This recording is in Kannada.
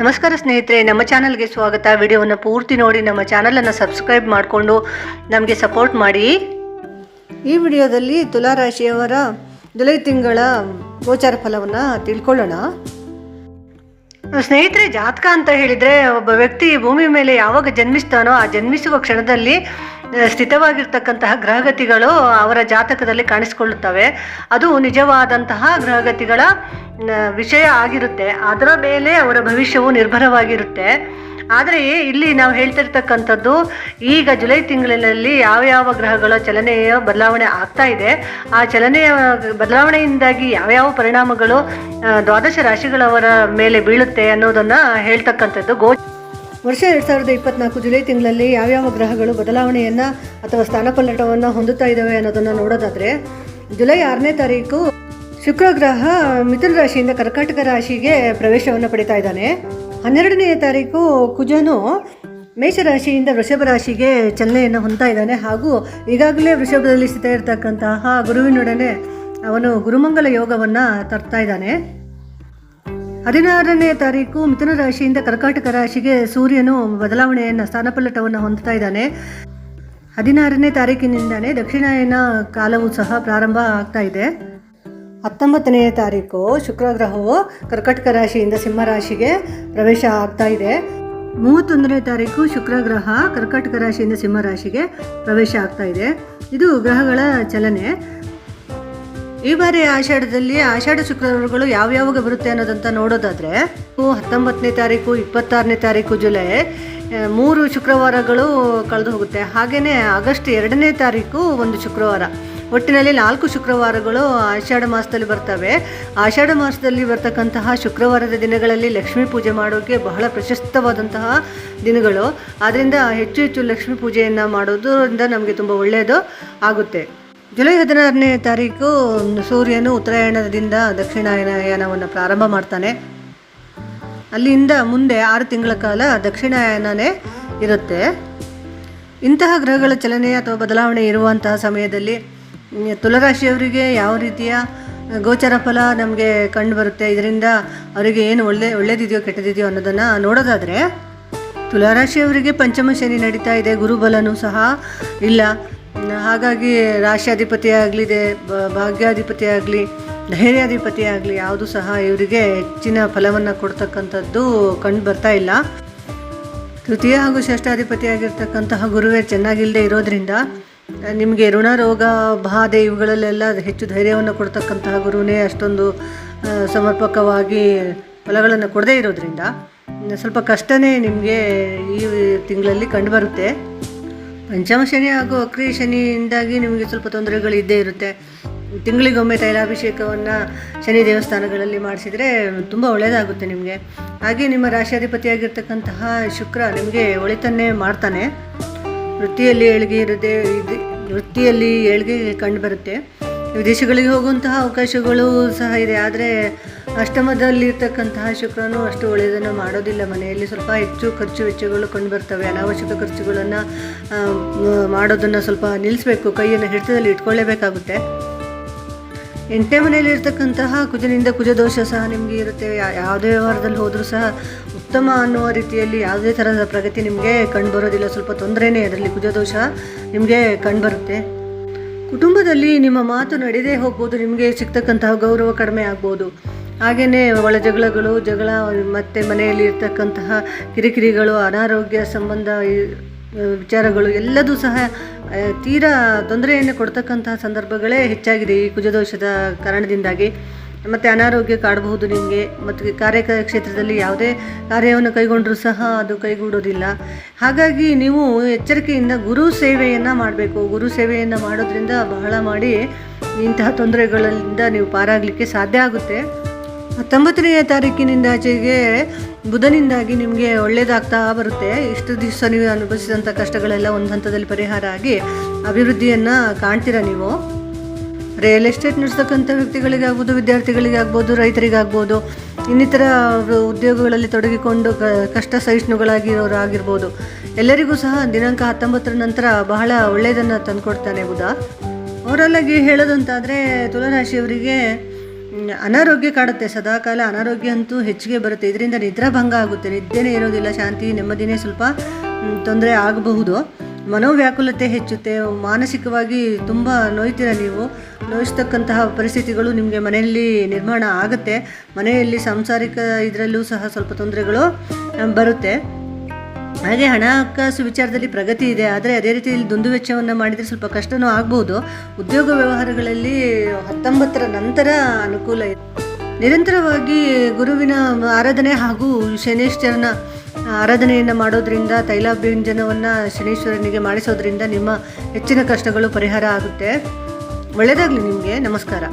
ನಮಸ್ಕಾರ ಸ್ನೇಹಿತರೆ, ನಮ್ಮ ಚಾನಲ್ಗೆ ಸ್ವಾಗತ. ವಿಡಿಯೋವನ್ನು ಪೂರ್ತಿ ನೋಡಿ, ನಮ್ಮ ಚಾನಲನ್ನು ಸಬ್ಸ್ಕ್ರೈಬ್ ಮಾಡಿಕೊಂಡು ನಮಗೆ ಸಪೋರ್ಟ್ ಮಾಡಿ. ಈ ವಿಡಿಯೋದಲ್ಲಿ ತುಲಾರಾಶಿಯವರ ಜುಲೈ ತಿಂಗಳ ಗೋಚಾರ ಫಲವನ್ನು ತಿಳ್ಕೊಳ್ಳೋಣ. ಸ್ನೇಹಿತರೆ, ಜಾತಕ ಅಂತ ಹೇಳಿದರೆ, ಒಬ್ಬ ವ್ಯಕ್ತಿ ಭೂಮಿ ಮೇಲೆ ಯಾವಾಗ ಜನ್ಮಿಸ್ತಾನೋ, ಆ ಜನ್ಮಿಸುವ ಕ್ಷಣದಲ್ಲಿ ಸ್ಥಿತವಾಗಿರ್ತಕ್ಕಂತಹ ಗ್ರಹಗತಿಗಳು ಅವರ ಜಾತಕದಲ್ಲಿ ಕಾಣಿಸಿಕೊಳ್ಳುತ್ತವೆ. ಅದು ನಿಜವಾದಂತಹ ಗ್ರಹಗತಿಗಳ ವಿಷಯ ಆಗಿರುತ್ತೆ. ಅದರ ಮೇಲೆ ಅವರ ಭವಿಷ್ಯವು ನಿರ್ಭರವಾಗಿರುತ್ತೆ. ಆದರೆ ಇಲ್ಲಿ ನಾವು ಹೇಳ್ತಿರ್ತಕ್ಕಂಥದ್ದು, ಈಗ ಜುಲೈ ತಿಂಗಳಿನಲ್ಲಿ ಯಾವ ಯಾವ ಗ್ರಹಗಳ ಚಲನೆಯ ಬದಲಾವಣೆ ಆಗ್ತಾ ಇದೆ, ಆ ಚಲನೆಯ ಬದಲಾವಣೆಯಿಂದಾಗಿ ಯಾವ್ಯಾವ ಪರಿಣಾಮಗಳು, ದ್ವಾದಶ ರಾಶಿಗಳವರ ಮೇಲೆ ಬೀಳುತ್ತೆ ಅನ್ನೋದನ್ನು ಹೇಳ್ತಕ್ಕಂಥದ್ದು ಗೋ ವರ್ಷ ಎರಡು ಸಾವಿರದ ಇಪ್ಪತ್ನಾಲ್ಕು ಜುಲೈ ತಿಂಗಳಲ್ಲಿ ಯಾವ್ಯಾವ ಗ್ರಹಗಳು ಬದಲಾವಣೆಯನ್ನು ಅಥವಾ ಸ್ಥಾನಪಲ್ಲಟವನ್ನು ಹೊಂದುತ್ತಾ ಇದ್ದಾವೆ ಅನ್ನೋದನ್ನು ನೋಡೋದಾದರೆ, ಜುಲೈ ಆರನೇ ತಾರೀಕು ಶುಕ್ರ ಗ್ರಹ ಮಿಥುನ ರಾಶಿಯಿಂದ ಕರ್ಕಾಟಕ ರಾಶಿಗೆ ಪ್ರವೇಶವನ್ನು ಪಡಿತಾ ಇದ್ದಾನೆ. ಹನ್ನೆರಡನೇ ತಾರೀಕು ಕುಜನು ಮೇಷರಾಶಿಯಿಂದ ವೃಷಭ ರಾಶಿಗೆ ಚಲನೆಯನ್ನು ಹೊಂದ್ತಾ ಇದ್ದಾನೆ. ಹಾಗೂ ಈಗಾಗಲೇ ವೃಷಭದಲ್ಲಿ ಸ್ಥಿತ ಇರತಕ್ಕಂತಹ ಗುರುವಿನೊಡನೆ ಅವನು ಗುರುಮಂಗಲ ಯೋಗವನ್ನು ತರ್ತಾ ಇದ್ದಾನೆ. ಹದಿನಾರನೇ ತಾರೀಕು ಮಿಥುನ ರಾಶಿಯಿಂದ ಕರ್ಕಾಟಕ ರಾಶಿಗೆ ಸೂರ್ಯನು ಬದಲಾವಣೆಯನ್ನು, ಸ್ಥಾನಪಲ್ಲಟವನ್ನು ಹೊಂದ್ತಾ ಇದ್ದಾನೆ. ಹದಿನಾರನೇ ತಾರೀಕಿನಿಂದಾನೇ ದಕ್ಷಿಣಾಯನ ಕಾಲವು ಸಹ ಪ್ರಾರಂಭ ಆಗ್ತಾ ಇದೆ. ಹತ್ತೊಂಬತ್ತನೆಯ ತಾರೀಕು ಶುಕ್ರ ಗ್ರಹವು ಕರ್ಕಾಟಕ ರಾಶಿಯಿಂದ ಸಿಂಹ ರಾಶಿಗೆ ಪ್ರವೇಶ ಆಗ್ತಾ ಇದೆ. ಮೂವತ್ತೊಂದನೇ ತಾರೀಕು ಶುಕ್ರ ಗ್ರಹ ಕರ್ಕಾಟಕ ರಾಶಿಯಿಂದ ಸಿಂಹ ರಾಶಿಗೆ ಪ್ರವೇಶ ಆಗ್ತಾ ಇದೆ. ಇದು ಗ್ರಹಗಳ ಚಲನೆ. ಈ ಬಾರಿ ಆಷಾಢದಲ್ಲಿ ಆಷಾಢ ಶುಕ್ರವಾರಗಳು ಯಾವ್ಯಾವಾಗ ಬರುತ್ತೆ ಅನ್ನೋದಂತ ನೋಡೋದಾದ್ರೆ ಹತ್ತೊಂಬತ್ತನೇ ತಾರೀಕು, ಇಪ್ಪತ್ತಾರನೇ ತಾರೀಕು ಜುಲೈ ಮೂರು ಶುಕ್ರವಾರಗಳು ಕಳೆದು ಹೋಗುತ್ತೆ. ಹಾಗೆಯೇ ಆಗಸ್ಟ್ ಎರಡನೇ ತಾರೀಕು ಒಂದು ಶುಕ್ರವಾರ. ಒಟ್ಟಿನಲ್ಲಿ ನಾಲ್ಕು ಶುಕ್ರವಾರಗಳು ಆಷಾಢ ಮಾಸದಲ್ಲಿ ಬರ್ತವೆ. ಆಷಾಢ ಮಾಸದಲ್ಲಿ ಬರ್ತಕ್ಕಂತಹ ಶುಕ್ರವಾರದ ದಿನಗಳಲ್ಲಿ ಲಕ್ಷ್ಮೀ ಪೂಜೆ ಮಾಡೋಕ್ಕೆ ಬಹಳ ಪ್ರಶಸ್ತವಾದಂತಹ ದಿನಗಳು. ಆದ್ದರಿಂದ ಹೆಚ್ಚು ಹೆಚ್ಚು ಲಕ್ಷ್ಮೀ ಪೂಜೆಯನ್ನು ಮಾಡೋದರಿಂದ ನಮಗೆ ತುಂಬ ಒಳ್ಳೆಯದು ಆಗುತ್ತೆ. ಜುಲೈ ಹದಿನಾರನೇ ತಾರೀಕು ಸೂರ್ಯನು ಉತ್ತರಾಯಣದಿಂದ ದಕ್ಷಿಣಾಯನಯಾನವನ್ನು ಪ್ರಾರಂಭ ಮಾಡ್ತಾನೆ. ಅಲ್ಲಿಂದ ಮುಂದೆ ಆರು ತಿಂಗಳ ಕಾಲ ದಕ್ಷಿಣಾಯನೇ ಇರುತ್ತೆ. ಇಂತಹ ಗ್ರಹಗಳ ಚಲನೆ ಅಥವಾ ಬದಲಾವಣೆ ಇರುವಂತಹ ಸಮಯದಲ್ಲಿ ತುಲರಾಶಿಯವರಿಗೆ ಯಾವ ರೀತಿಯ ಗೋಚರ ಫಲ ನಮಗೆ ಕಂಡು ಬರುತ್ತೆ, ಇದರಿಂದ ಅವರಿಗೆ ಏನು ಒಳ್ಳೆ, ಒಳ್ಳೇದಿದೆಯೋ ಕೆಟ್ಟದಿದೆಯೋ ಅನ್ನೋದನ್ನು ನೋಡೋದಾದರೆ ತುಲಾರಾಶಿಯವರಿಗೆ ಪಂಚಮ ಶನಿ ನಡೀತಾ ಇದೆ, ಗುರುಬಲನೂ ಸಹ ಇಲ್ಲ. ಹಾಗಾಗಿ ರಾಶ್ಯಾಧಿಪತಿ ಆಗಲಿ ಭಾಗ್ಯಾಧಿಪತಿ ಆಗಲಿ, ಧೈರ್ಯಾಧಿಪತಿ ಆಗಲಿ ಯಾವುದು ಸಹ ಇವರಿಗೆ ಹೆಚ್ಚಿನ ಫಲವನ್ನು ಕೊಡ್ತಕ್ಕಂಥದ್ದು ಕಂಡು ಬರ್ತಾ ಇಲ್ಲ. ತೃತೀಯ ಹಾಗೂ ಶ್ರೇಷ್ಠಾಧಿಪತಿಯಾಗಿರ್ತಕ್ಕಂತಹ ಗುರುವೇ ಚೆನ್ನಾಗಿಲ್ಲದೆ ಇರೋದ್ರಿಂದ, ನಿಮಗೆ ಋಣ ರೋಗ ಬಾಧೆ ಇವುಗಳಲ್ಲೆಲ್ಲ ಹೆಚ್ಚು ಧೈರ್ಯವನ್ನು ಕೊಡ್ತಕ್ಕಂತಹ ಗುರುವೇ ಅಷ್ಟೊಂದು ಸಮರ್ಪಕವಾಗಿ ಫಲಗಳನ್ನು ಕೊಡದೇ ಇರೋದ್ರಿಂದ ಸ್ವಲ್ಪ ಕಷ್ಟನೇ ನಿಮಗೆ ಈ ತಿಂಗಳಲ್ಲಿ ಕಂಡುಬರುತ್ತೆ ಪಂಚಮ ಶನಿ ಹಾಗೂ ಅಕ್ರಿ ಶನಿಯಿಂದಾಗಿ ನಿಮಗೆ ಸ್ವಲ್ಪ ತೊಂದರೆಗಳು ಇದ್ದೇ ಇರುತ್ತೆ. ತಿಂಗಳಿಗೊಮ್ಮೆ ತೈಲಾಭಿಷೇಕವನ್ನು ಶನಿ ದೇವಸ್ಥಾನಗಳಲ್ಲಿ ಮಾಡಿಸಿದರೆ ತುಂಬ ಒಳ್ಳೆಯದಾಗುತ್ತೆ ನಿಮಗೆ. ಹಾಗೆ ನಿಮ್ಮ ರಾಶಿಯಾಧಿಪತಿಯಾಗಿರ್ತಕ್ಕಂತಹ ಶುಕ್ರ ನಿಮಗೆ ಒಳಿತನ್ನೇ ಮಾಡ್ತಾನೆ. ವೃತ್ತಿಯಲ್ಲಿ ಏಳಿಗೆ ಇರುತ್ತೆ ಇದು, ವೃತ್ತಿಯಲ್ಲಿ ಏಳಿಗೆ ಕಂಡು ಬರುತ್ತೆ. ವಿದೇಶಗಳಿಗೆ ಹೋಗುವಂತಹ ಅವಕಾಶಗಳು ಸಹ ಇದೆ, ಆದರೆ ಅಷ್ಟಮದಲ್ಲಿರ್ತಕ್ಕಂತಹ ಶುಕ್ರನು ಅಷ್ಟು ಒಳ್ಳೆಯದನ್ನು ಮಾಡೋದಿಲ್ಲ. ಮನೆಯಲ್ಲಿ ಸ್ವಲ್ಪ ಹೆಚ್ಚು ಖರ್ಚು ವೆಚ್ಚಗಳು ಕಂಡುಬರ್ತವೆ ಅನಾವಶ್ಯಕ ಖರ್ಚುಗಳನ್ನು ಮಾಡೋದನ್ನು ಸ್ವಲ್ಪ ನಿಲ್ಲಿಸಬೇಕು ಕೈಯನ್ನು ಹಿಡಿತದಲ್ಲಿ ಇಟ್ಕೊಳ್ಳೇಬೇಕಾಗುತ್ತೆ. ಎಂಟನೇ ಮನೆಯಲ್ಲಿ ಇರ್ತಕ್ಕಂತಹ ಕುಜನಿಂದ ಕುಜದೋಷ ಸಹ ನಿಮಗೆ ಇರುತ್ತೆ. ಯಾವುದೇ ವ್ಯವಹಾರದಲ್ಲಿ ಹೋದರೂ ಸಹ ಉತ್ತಮ ಅನ್ನುವ ರೀತಿಯಲ್ಲಿ ಯಾವುದೇ ಥರದ ಪ್ರಗತಿ ನಿಮಗೆ ಕಂಡುಬರೋದಿಲ್ಲ ಸ್ವಲ್ಪ ತೊಂದರೆನೇ ಅದರಲ್ಲಿ ಕುಜದೋಷ ನಿಮಗೆ ಕಂಡುಬರುತ್ತೆ ಕುಟುಂಬದಲ್ಲಿ ನಿಮ್ಮ ಮಾತು ನಡೆದೇ ಹೋಗ್ಬೋದು. ನಿಮಗೆ ಸಿಗ್ತಕ್ಕಂತಹ ಗೌರವ ಕಡಿಮೆ ಆಗ್ಬೋದು. ಹಾಗೆಯೇ ಒಳ ಜಗಳಗಳು, ಜಗಳ, ಮತ್ತು ಮನೆಯಲ್ಲಿ ಇರ್ತಕ್ಕಂತಹ ಕಿರಿಕಿರಿಗಳು, ಅನಾರೋಗ್ಯ ಸಂಬಂಧ ವಿಚಾರಗಳು ಎಲ್ಲದೂ ಸಹ ತೀರಾ ತೊಂದರೆಯನ್ನು ಕೊಡ್ತಕ್ಕಂತಹ ಸಂದರ್ಭಗಳೇ ಹೆಚ್ಚಾಗಿದೆ ಈ ಕುಜದೋಷದ ಕಾರಣದಿಂದಾಗಿ. ಮತ್ತು ಅನಾರೋಗ್ಯ ಕಾಡಬಹುದು ನಿಮಗೆ, ಮತ್ತು ಕಾರ್ಯ ಕ್ಷೇತ್ರದಲ್ಲಿ ಯಾವುದೇ ಕಾರ್ಯವನ್ನು ಕೈಗೊಂಡರೂ ಸಹ ಅದು ಕೈಗೂಡೋದಿಲ್ಲ. ಹಾಗಾಗಿ ನೀವು ಎಚ್ಚರಿಕೆಯಿಂದ ಗುರು ಸೇವೆಯನ್ನು ಮಾಡಬೇಕು. ಗುರು ಸೇವೆಯನ್ನು ಮಾಡೋದ್ರಿಂದ ಬಹಳ ಮಾಡಿ ಇಂತಹ ತೊಂದರೆಗಳಿಂದ ನೀವು ಪಾರಾಗಲಿಕ್ಕೆ ಸಾಧ್ಯ ಆಗುತ್ತೆ. ಹತ್ತೊಂಬತ್ತನೆಯ ತಾರೀಕಿನಿಂದ ಆಚೆಗೆ ಬುಧನಿಂದಾಗಿ ನಿಮಗೆ ಒಳ್ಳೆಯದಾಗ್ತಾ ಬರುತ್ತೆ. ಇಷ್ಟು ದಿವಸ ನೀವು ಅನುಭವಿಸಿದಂಥ ಕಷ್ಟಗಳೆಲ್ಲ ಒಂದು ಹಂತದಲ್ಲಿ ಪರಿಹಾರ ಆಗಿ ಅಭಿವೃದ್ಧಿಯನ್ನು ಕಾಣ್ತೀರಾ ನೀವು? ರಿಯಲ್ ಎಸ್ಟೇಟ್ ನಡೆಸ್ತಕ್ಕಂಥ ವ್ಯಕ್ತಿಗಳಿಗಾಗ್ಬೋದು, ವಿದ್ಯಾರ್ಥಿಗಳಿಗಾಗ್ಬೋದು, ರೈತರಿಗಾಗ್ಬೋದು, ಇನ್ನಿತರ ಉದ್ಯೋಗಗಳಲ್ಲಿ ತೊಡಗಿಕೊಂಡು ಕಷ್ಟ ಸಹಿಷ್ಣುಗಳಾಗಿರೋರು ಆಗಿರ್ಬೋದು. ಎಲ್ಲರಿಗೂ ಸಹ ದಿನಾಂಕ ಹತ್ತೊಂಬತ್ತರ ನಂತರ ಬಹಳ ಒಳ್ಳೆಯದನ್ನು ತಂದುಕೊಡ್ತಾನೆ ಬುಧ. ಅವರಲ್ಲಾಗಿ ಹೇಳೋದಂತಾದರೆ, ತುಲಾರಾಶಿಯವರಿಗೆ ಅನಾರೋಗ್ಯ ಕಾಡುತ್ತೆ. ಸದಾಕಾಲ ಅನಾರೋಗ್ಯ ಅಂತೂ ಹೆಚ್ಚಿಗೆ ಬರುತ್ತೆ. ಇದರಿಂದ ನಿದ್ರಾಭಂಗ ಆಗುತ್ತೆ. ನಿದ್ದೆನೇ ಇರೋದಿಲ್ಲ, ಶಾಂತಿ, ನೆಮ್ಮದಿನೇ ಸ್ವಲ್ಪ ತೊಂದರೆ ಆಗಬಹುದು. ಮನೋವ್ಯಾಕುಲತೆ ಹೆಚ್ಚುತ್ತೆ. ಮಾನಸಿಕವಾಗಿ ತುಂಬ ನೋಯ್ತೀರ ನೀವು. ನೋಯಿಸ್ತಕ್ಕಂತಹ ಪರಿಸ್ಥಿತಿಗಳು ನಿಮಗೆ ಮನೆಯಲ್ಲಿ ನಿರ್ಮಾಣ ಆಗುತ್ತೆ. ಮನೆಯಲ್ಲಿ ಸಾಂಸಾರಿಕ ಇದರಲ್ಲೂ ಸಹ ಸ್ವಲ್ಪ ತೊಂದರೆಗಳು ಬರುತ್ತೆ. ಹಾಗೆ ಹಣಕಾಸು ವಿಚಾರದಲ್ಲಿ ಪ್ರಗತಿ ಇದೆ, ಆದರೆ ಅದೇ ರೀತಿ ಇಲ್ಲಿ ದುಂದು ವೆಚ್ಚವನ್ನು ಮಾಡಿದರೆ ಸ್ವಲ್ಪ ಕಷ್ಟನೂ ಆಗ್ಬೋದು. ಉದ್ಯೋಗ ವ್ಯವಹಾರಗಳಲ್ಲಿ ಹತ್ತೊಂಬತ್ತರ ನಂತರ ಅನುಕೂಲ ಇದೆ. ನಿರಂತರವಾಗಿ ಗುರುವಿನ ಆರಾಧನೆ ಹಾಗೂ ಶನೇಶ್ವರನ ಆರಾಧನೆಯನ್ನು ಮಾಡೋದ್ರಿಂದ, ತೈಲಾಭ್ಯಂಜನವನ್ನು ಶನೇಶ್ವರನಿಗೆ ಮಾಡಿಸೋದ್ರಿಂದ ನಿಮ್ಮ ಹೆಚ್ಚಿನ ಕಷ್ಟಗಳು ಪರಿಹಾರ ಆಗುತ್ತೆ. ಒಳ್ಳೆಯದಾಗಲಿ ನಿಮಗೆ. ನಮಸ್ಕಾರ.